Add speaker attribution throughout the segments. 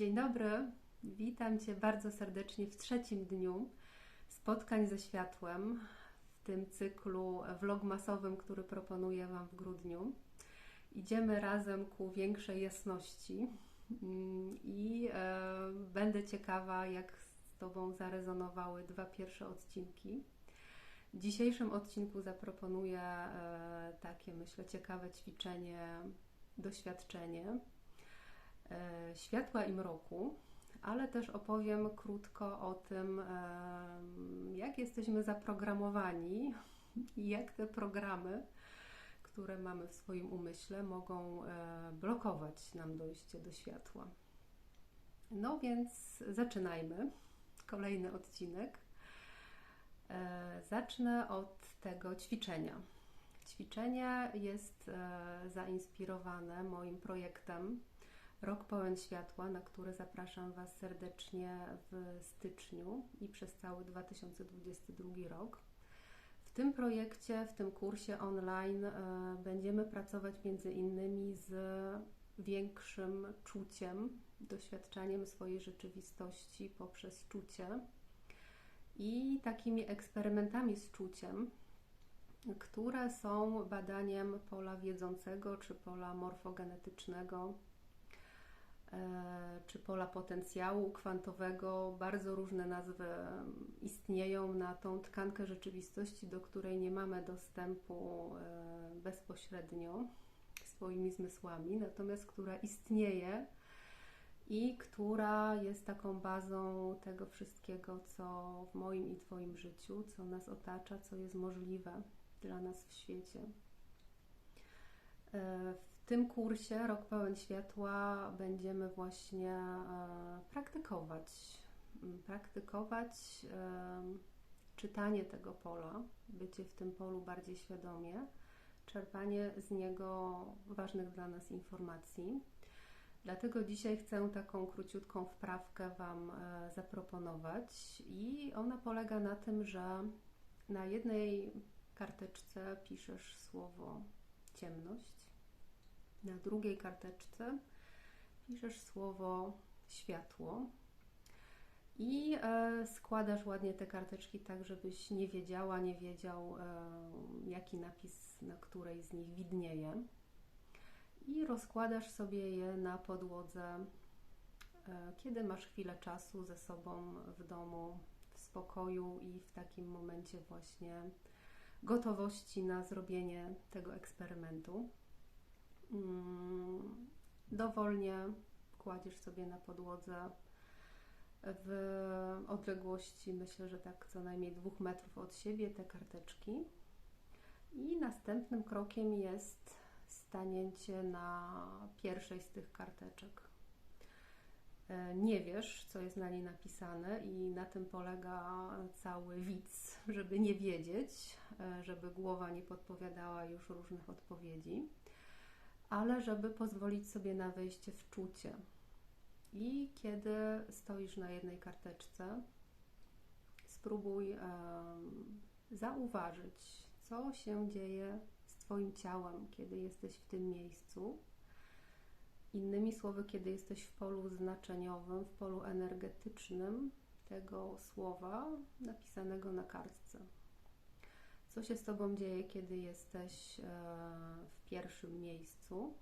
Speaker 1: Dzień dobry, witam Cię bardzo serdecznie w trzecim dniu spotkań ze światłem w tym cyklu vlogmasowym, który proponuję Wam w grudniu. Idziemy razem ku większej jasności mm, i e, będę ciekawa, jak z Tobą zarezonowały dwa pierwsze odcinki. W dzisiejszym odcinku zaproponuję e, takie, myślę, ciekawe ćwiczenie, doświadczenie światła i mroku, ale też opowiem krótko o tym, e, jak jesteśmy zaprogramowani i jak te programy, które mamy w swoim umyśle, mogą blokować nam dojście do światła. No więc zaczynajmy. Kolejny odcinek. E, zacznę od tego ćwiczenia. Ćwiczenie jest e, zainspirowane moim projektem Rok Pełen Światła, na który zapraszam Was serdecznie w styczniu i przez cały 2022 rok. W tym projekcie, w tym kursie online e, będziemy pracować między innymi z większym czuciem, doświadczaniem swojej rzeczywistości poprzez czucie i takimi eksperymentami z czuciem, które są badaniem pola wiedzącego czy pola morfogenetycznego, czy pola potencjału kwantowego. Bardzo różne nazwy istnieją na tą tkankę rzeczywistości, do której nie mamy dostępu e, bezpośrednio swoimi zmysłami, natomiast która istnieje i która jest taką bazą tego wszystkiego, co w moim i Twoim życiu, co nas otacza, co jest możliwe dla nas w świecie. Tym kursie Rok Pełen Światła będziemy właśnie e, praktykować, praktykować e, czytanie tego pola, bycie w tym polu bardziej świadomie, czerpanie z niego ważnych dla nas informacji. Dlatego dzisiaj chcę taką króciutką wprawkę Wam e, zaproponować i ona polega na tym, że na jednej karteczce piszesz słowo ciemność, na drugiej karteczce piszesz słowo światło i e, składasz ładnie te karteczki tak, żebyś nie wiedziała, nie wiedział, e, jaki napis na której z nich widnieje i rozkładasz sobie je na podłodze, e, kiedy masz chwilę czasu ze sobą w domu, w spokoju i w takim momencie właśnie gotowości na zrobienie tego eksperymentu. Mm, dowolnie kładziesz sobie na podłodze w odległości, myślę, że tak co najmniej dwóch metrów od siebie te karteczki. I następnym krokiem jest staniecie na pierwszej z tych karteczek. E, nie wiesz, co jest na niej napisane, i na tym polega cały widz, żeby nie wiedzieć, e, żeby głowa nie podpowiadała już różnych odpowiedzi, ale żeby pozwolić sobie na wejście w czucie. I kiedy stoisz na jednej karteczce, spróbuj um, zauważyć, co się dzieje Twoim ciałem, kiedy jesteś w tym miejscu. Innymi słowy, kiedy jesteś w polu znaczeniowym, w polu energetycznym tego słowa napisanego na kartce. Co się z Tobą dzieje, kiedy jesteś e, w pierwszym miejscu?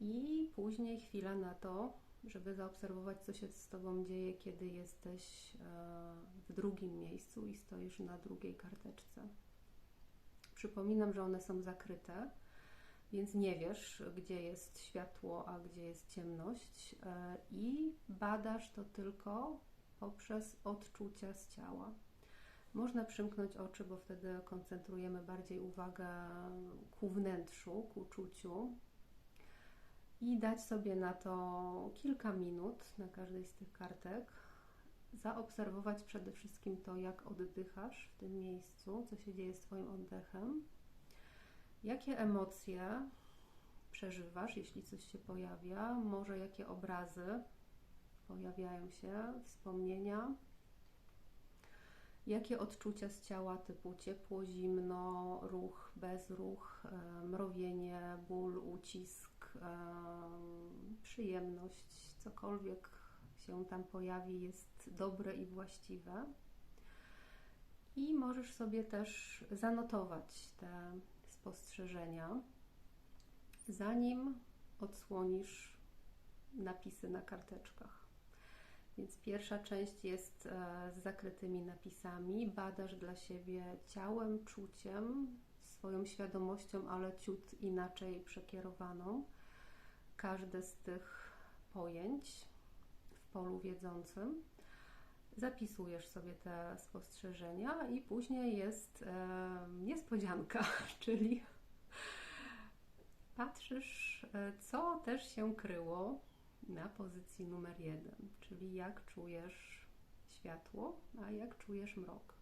Speaker 1: I później chwila na to, żeby zaobserwować, co się z Tobą dzieje, kiedy jesteś e, w drugim miejscu i stoisz na drugiej karteczce. Przypominam, że one są zakryte, więc nie wiesz, gdzie jest światło, a gdzie jest ciemność, e, i badasz to tylko poprzez odczucia z ciała. Można przymknąć oczy, bo wtedy koncentrujemy bardziej uwagę ku wnętrzu, ku czuciu i dać sobie na to kilka minut na każdej z tych kartek. Zaobserwować przede wszystkim to, jak oddychasz w tym miejscu, co się dzieje z Twoim oddechem, jakie emocje przeżywasz, jeśli coś się pojawia, może jakie obrazy pojawiają się, wspomnienia, jakie odczucia z ciała typu ciepło, zimno, ruch, bezruch, mrowienie, ból, ucisk, przyjemność, cokolwiek się tam pojawi, jest dobre i właściwe. I możesz sobie też zanotować te spostrzeżenia, zanim odsłonisz napisy na karteczkach. Więc pierwsza część jest e, z zakrytymi napisami. Badasz dla siebie ciałem, czuciem, swoją świadomością, ale ciut inaczej przekierowaną. Każde z tych pojęć w polu wiedzącym. Zapisujesz sobie te spostrzeżenia i później jest e, niespodzianka, czyli patrzysz, e, co też się kryło na pozycji numer jeden, czyli jak czujesz światło, a jak czujesz mrok.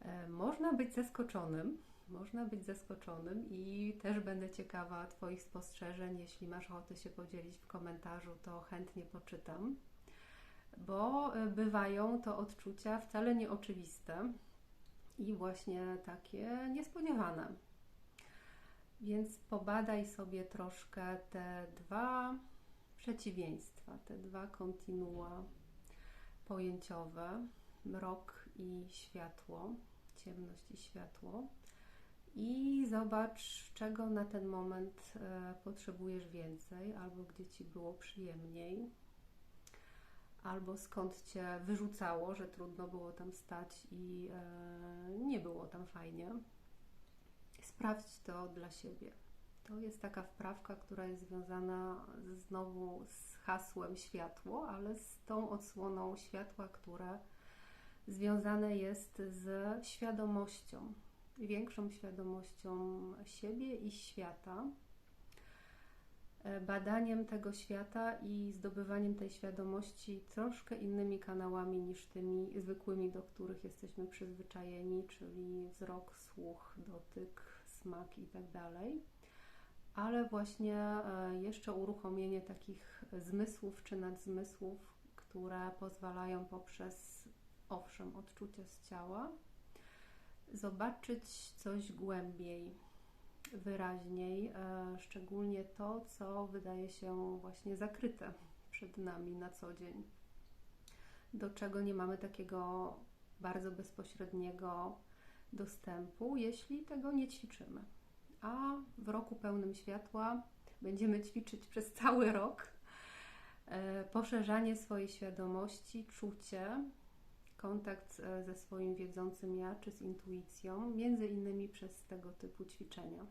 Speaker 1: E, można być zaskoczonym, można być zaskoczonym i też będę ciekawa Twoich spostrzeżeń. Jeśli masz ochotę się podzielić w komentarzu, to chętnie poczytam, bo e, bywają to odczucia wcale nieoczywiste i właśnie takie niespodziewane. Więc pobadaj sobie troszkę te dwa przeciwieństwa, te dwa kontinua pojęciowe, mrok i światło, ciemność i światło. I zobacz, czego na ten moment e, potrzebujesz więcej, albo gdzie ci było przyjemniej, albo skąd cię wyrzucało, że trudno było tam stać i e, nie było tam fajnie. Sprawdź to dla siebie. To jest taka wprawka, która jest związana znowu z hasłem światło, ale z tą odsłoną światła, które związane jest z świadomością, większą świadomością siebie i świata, e, badaniem tego świata i zdobywaniem tej świadomości troszkę innymi kanałami niż tymi zwykłymi, do których jesteśmy przyzwyczajeni, czyli wzrok, słuch, dotyk, smak itd. Ale właśnie e, jeszcze uruchomienie takich zmysłów czy nadzmysłów, które pozwalają poprzez, owszem, odczucie z ciała, zobaczyć coś głębiej, wyraźniej, e, szczególnie to, co wydaje się właśnie zakryte przed nami na co dzień, do czego nie mamy takiego bardzo bezpośredniego dostępu, jeśli tego nie ćwiczymy a w roku pełnym światła będziemy ćwiczyć przez cały rok e, poszerzanie swojej świadomości, czucie, kontakt e, ze swoim wiedzącym ja czy z intuicją, między innymi przez tego typu ćwiczenia.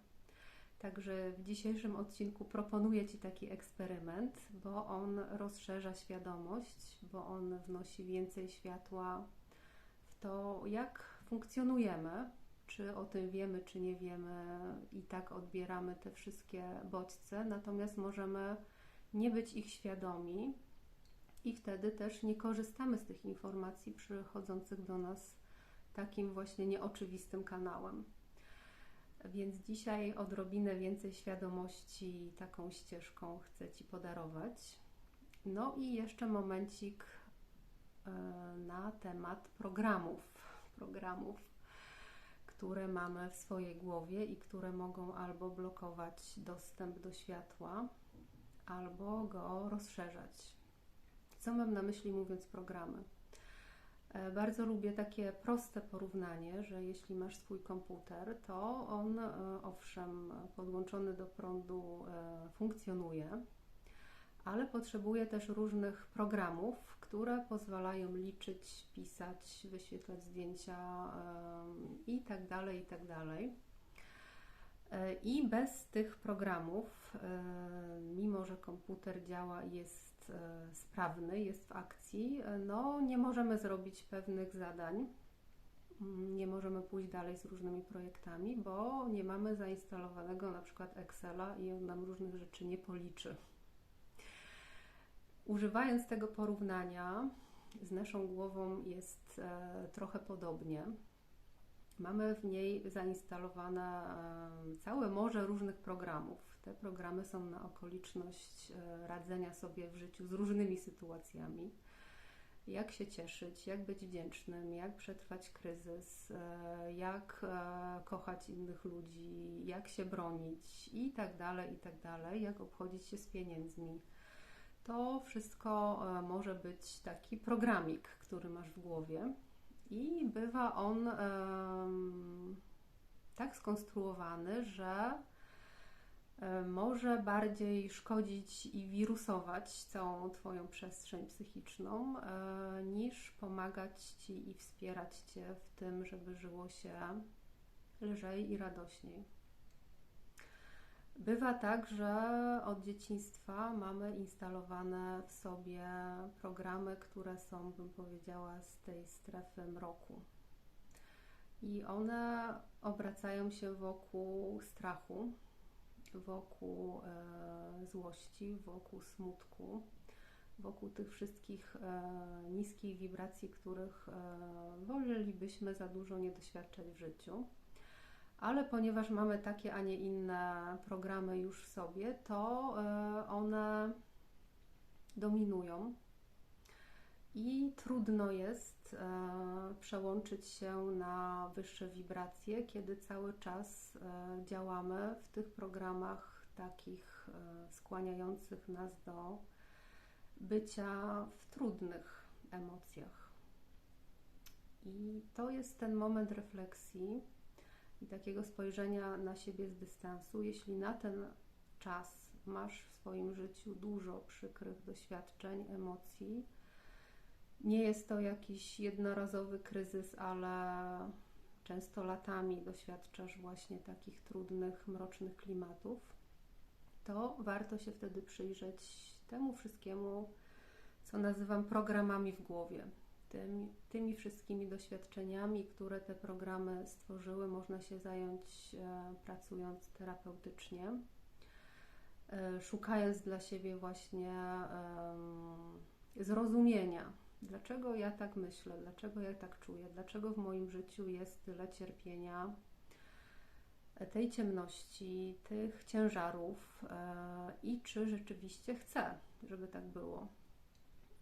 Speaker 1: Także w dzisiejszym odcinku proponuję Ci taki eksperyment, bo on rozszerza świadomość, bo on wnosi więcej światła w to, jak funkcjonujemy czy o tym wiemy, czy nie wiemy, i tak odbieramy te wszystkie bodźce, natomiast możemy nie być ich świadomi i wtedy też nie korzystamy z tych informacji przychodzących do nas takim właśnie nieoczywistym kanałem. Więc dzisiaj odrobinę więcej świadomości taką ścieżką chcę Ci podarować. No i jeszcze momencik e, na temat programów. Programów które mamy w swojej głowie i które mogą albo blokować dostęp do światła, albo go rozszerzać. Co mam na myśli mówiąc programy? E, bardzo lubię takie proste porównanie, że jeśli masz swój komputer, to on e, owszem podłączony do prądu e, funkcjonuje, ale potrzebuje też różnych programów, które pozwalają liczyć, pisać, wyświetlać zdjęcia i tak dalej, i tak dalej. E, I bez tych programów, e, mimo że komputer działa i jest e, sprawny, jest w akcji, no nie możemy zrobić pewnych zadań, mm, nie możemy pójść dalej z różnymi projektami, bo nie mamy zainstalowanego na przykład Excela i on nam różnych rzeczy nie policzy. Używając tego porównania, z naszą głową jest e, trochę podobnie. Mamy w niej zainstalowane e, całe morze różnych programów. Te programy są na okoliczność e, radzenia sobie w życiu z różnymi sytuacjami. jak się cieszyć, jak być wdzięcznym, jak przetrwać kryzys, jak kochać innych ludzi, jak się bronić i tak dalej, i tak dalej, jak obchodzić się z pieniędzmi. To wszystko e, może być taki programik, który masz w głowie i bywa on tak skonstruowany, że E, może bardziej szkodzić i wirusować całą Twoją przestrzeń psychiczną, e, niż pomagać Ci i wspierać Cię w tym, żeby żyło się lżej i radośniej. Bywa tak, że od dzieciństwa mamy instalowane w sobie programy, które są, bym powiedziała, z tej strefy mroku. I one obracają się wokół strachu, wokół e, złości, wokół smutku, wokół tych wszystkich e, niskich wibracji, których e, wolelibyśmy za dużo nie doświadczać w życiu. Ale ponieważ mamy takie, a nie inne programy już w sobie, to one dominują i trudno jest e, przełączyć się na wyższe wibracje, kiedy cały czas e, działamy w tych programach takich e, skłaniających nas do bycia w trudnych emocjach. I to jest ten moment refleksji i takiego spojrzenia na siebie z dystansu. Jeśli na ten czas masz w swoim życiu dużo przykrych doświadczeń, emocji, nie jest to jakiś jednorazowy kryzys, ale często latami doświadczasz właśnie takich trudnych, mrocznych klimatów, to warto się wtedy przyjrzeć temu wszystkiemu, co nazywam programami w głowie. Tym, tymi wszystkimi doświadczeniami, które te programy stworzyły, można się zająć e, pracując terapeutycznie, e, szukając dla siebie właśnie e, zrozumienia Dlaczego ja tak myślę? Dlaczego ja tak czuję? Dlaczego w moim życiu jest tyle cierpienia, tej ciemności, tych ciężarów e, i czy rzeczywiście chcę, żeby tak było?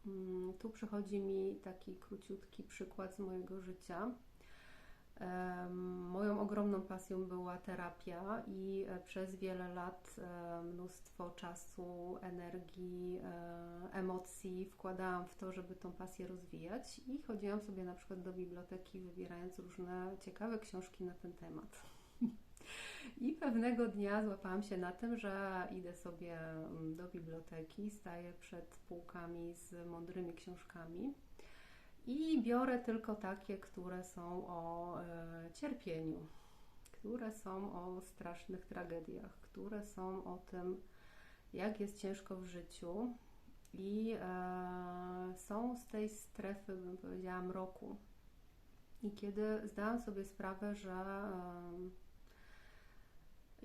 Speaker 1: Mm, tu przychodzi mi taki króciutki przykład z mojego życia. Moją ogromną pasją była terapia i e, przez wiele lat e, mnóstwo czasu, energii, e, emocji wkładałam w to, żeby tą pasję rozwijać i chodziłam sobie na przykład do biblioteki, wybierając różne ciekawe książki na ten temat. I pewnego dnia złapałam się na tym, że idę sobie mm, do biblioteki, staję przed półkami z mądrymi książkami i biorę tylko takie, które są o e, cierpieniu, które są o strasznych tragediach, które są o tym, jak jest ciężko w życiu i e, są z tej strefy, bym powiedziała, mroku. I kiedy zdałam sobie sprawę, że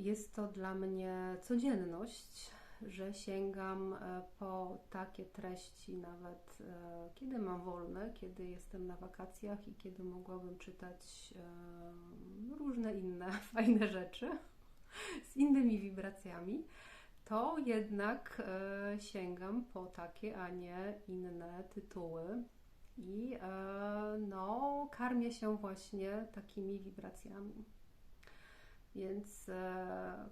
Speaker 1: jest to dla mnie codzienność, że sięgam e, po takie treści nawet e, kiedy mam wolne, kiedy jestem na wakacjach i kiedy mogłabym czytać e, różne inne fajne rzeczy z innymi wibracjami, to jednak sięgam po takie, a nie inne tytuły. I no, karmię się właśnie takimi wibracjami. Więc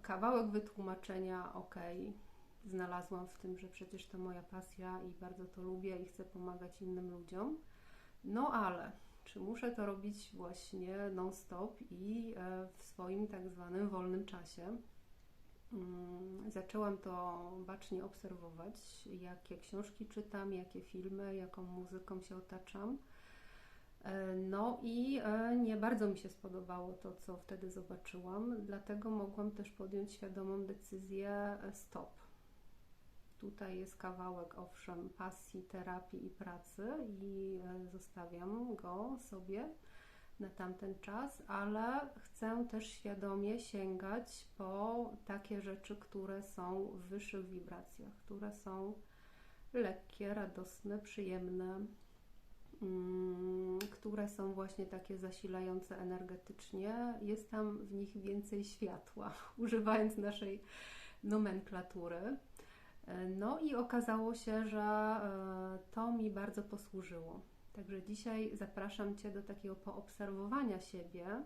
Speaker 1: kawałek wytłumaczenia, ok, znalazłam w tym, że przecież to moja pasja i bardzo to lubię i chcę pomagać innym ludziom. No ale czy muszę to robić właśnie non-stop i e, w swoim tak zwanym wolnym czasie? Mm, zaczęłam to bacznie obserwować, jakie książki czytam, jakie filmy, jaką muzyką się otaczam. E, no i e, nie bardzo mi się spodobało to, co wtedy zobaczyłam, dlatego mogłam też podjąć świadomą decyzję stop. Tutaj jest kawałek, owszem, pasji, terapii i pracy i e, zostawiam go sobie na tamten czas, ale chcę też świadomie sięgać po takie rzeczy, które są w wyższych wibracjach, które są lekkie, radosne, przyjemne, które są właśnie takie zasilające energetycznie. Jest tam w nich więcej światła, używając naszej nomenklatury. E, No i okazało się, że e, to mi bardzo posłużyło. Także dzisiaj zapraszam Cię do takiego poobserwowania siebie,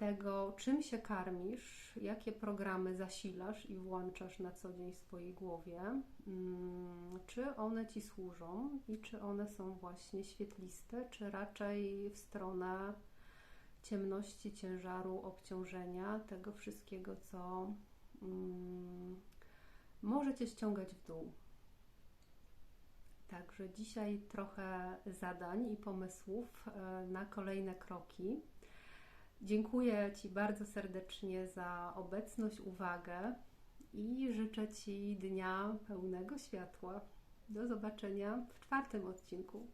Speaker 1: tego, czym się karmisz, jakie programy zasilasz i włączasz na co dzień w swojej głowie, mm, czy one ci służą i czy one są właśnie świetliste, czy raczej w stronę ciemności, ciężaru, obciążenia, tego wszystkiego, co mm, może cię ściągać w dół. Także dzisiaj trochę zadań i pomysłów e, na kolejne kroki. Dziękuję Ci bardzo serdecznie za obecność, uwagę i życzę Ci dnia pełnego światła. Do zobaczenia w czwartym odcinku.